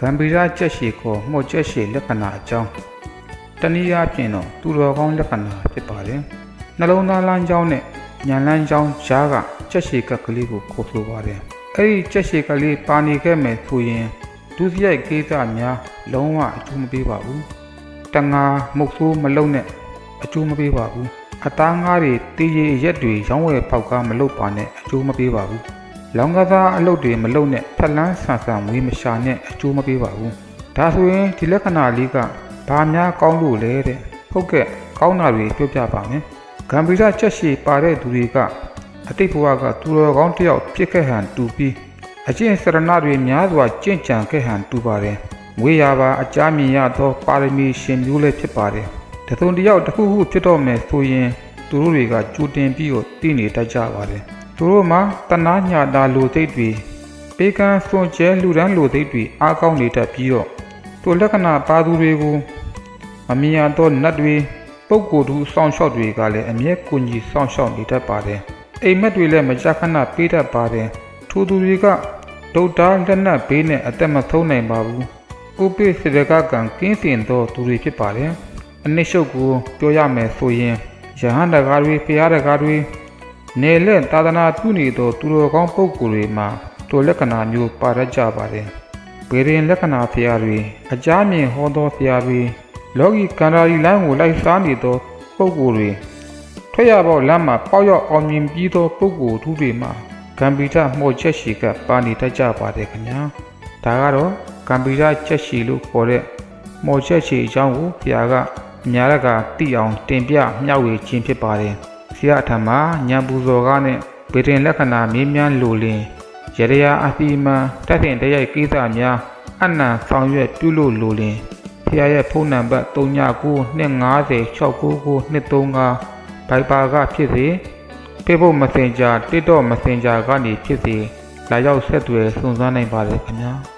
ဂံဗီရကြက်ရှိကိုမှုတ်ကြက်ရှိလက္ခဏာအကြောင်းတနည်းအားဖြင့်တော့သူတော်ကောင်းလက္ခဏာဖြစ်ပါတယ်နှလုံးသားလမ်းကြောင်းနဲ့ညာလမ်းကြောင်းဂျားကကြက်ရှိကပ်ကလေးကိုခေါ်ဆိုပါတယ်အဲ့ဒီကြက်ရှိကလေးပါနေခဲ့မယ်ဆိုရင်ဒုစရိုက်ကိစ္စများလုံးဝအကျိုးမပေးပါဘူးတငါမုတ်ဆိုးမလုံးနဲ့အကျိုးမပေးပါဘူးအသားငါးတွေတေးရည်ရက်တွေရောင်းဝယ်ပေါက်ကားမလုပ်ပါနဲ့အကျိုးမပေးပါဘူး လောင်ကစားအလုပ်တွေမလုပ်နဲ့ဖက်လန်းဆန်ဆန်ငွေမရှာနဲ့အကျိုးမပေးပါဘူးဒါဆိုရင်ဒီလက္ခဏာလေးကဘာများကောင်းလို့လဲတဲ့ဟုတ်ကဲ့ကောင်းတာတွေပြောပြပါမယ်ဂမ်ဘီရာချက်ရှိပါတဲ့သူတွေကအတိတ်ဘဝကသူတော်ကောင်းတစ်ယောက်ပြစ်ခဲ့ဟန်တူပြီးအကျင့်စရဏတွေများစွာကျင့်ကြံခဲ့ဟန်တူပါတယ်ငွေရပါအကြမြင်ရသောပါရမီရှင်မျိုးလည်းဖြစ်ပါတယ်တသွန်တစ်ယောက်တစ်ခုခုဖြစ်တော့မယ်ဆိုရင်သူတို့တွေကကြိုတင်ပြီးတော့တည်နေတတ်ကြပါတယ် သူတို့မှာတနာညာတာလူသိပ်တွေပေကံစွန်ကျဲလူရန်လူသိပ်တွေအားကောင်းနေတတ်ပြီးတော့သူလက္ခဏာပါသူတွေကိုမမြင်ရသောနတ်တွေပုဂ္ဂိုလ်သူစောင့်ရှောက်တွေကလည်းအမျက်ကိုကြီးစောင့်ရှောက်နေတတ်ပါတယ်အိမ်မက်တွေလည်းမကြခဏပေးတတ်ပါတယ်ထိုသူတွေကဒုတ်တာလက်နက်ဘေးနဲ့အသက်မဆုံးနိုင်ပါဘူးဥပိစေရကကံကင်းစင်သောသူတွေဖြစ်ပါတယ်အနစ်ရှုပ်ကိုပြောရမယ်ဆိုရင်ယဟန်တကားတွေဖျားတကားတွေ နေလက်သာသနာပြုနေသောသူတော်ကောင်းပုဂ္ဂိုလ်တွေမှာတိုလက္ခဏာမျိုးပါရကြပါတယ်။ဘေရင်လက္ခဏာဖျားတွေအကြမြင်ဟောသောဖျားတွေလောကီကန္တာရီလမ်းကိုလိုက်စားနေသောပုဂ္ဂိုလ်တွေထွက်ရပေါက်လမ်းမှာပေါက်ရောက်အောင်မြင်ပြီးသောပုဂ္ဂိုလ်သူတွေမှာကံပီတာမှုတ်ချက်ရှိကပါနေတတ်ကြပါတယ်ခင်ဗျာ။ဒါကတော့ကံပီတာချက်ရှိလို့ခေါ်တဲ့မှုတ်ချက်ရှိအကြောင်းကိုဖျားကအများရကသိအောင်တင်ပြမျှဝေခြင်းဖြစ်ပါတယ်။ဆ ရာအထံမှာညံပူဇော်ကားနဲ့ဗေဒင်လက္ခဏာမြင်းမြန်းလိုလင်ရရယာအပိမန်တက်တင်တရိုက်ကိစ္စများအနံဆောင်ရွက်ပြုလို့လိုလင်ဖရာရဲ့ဖုန်းနံပါတ်39 250 699 235ဘိုက်ပါကဖြစ်စေ Facebook Messenger TikTok Messenger ကနေဖြစ်စေလာရောက်ဆက်သွယ်စုံစမ်းနိုင်ပါတယ်ခင်ဗျာ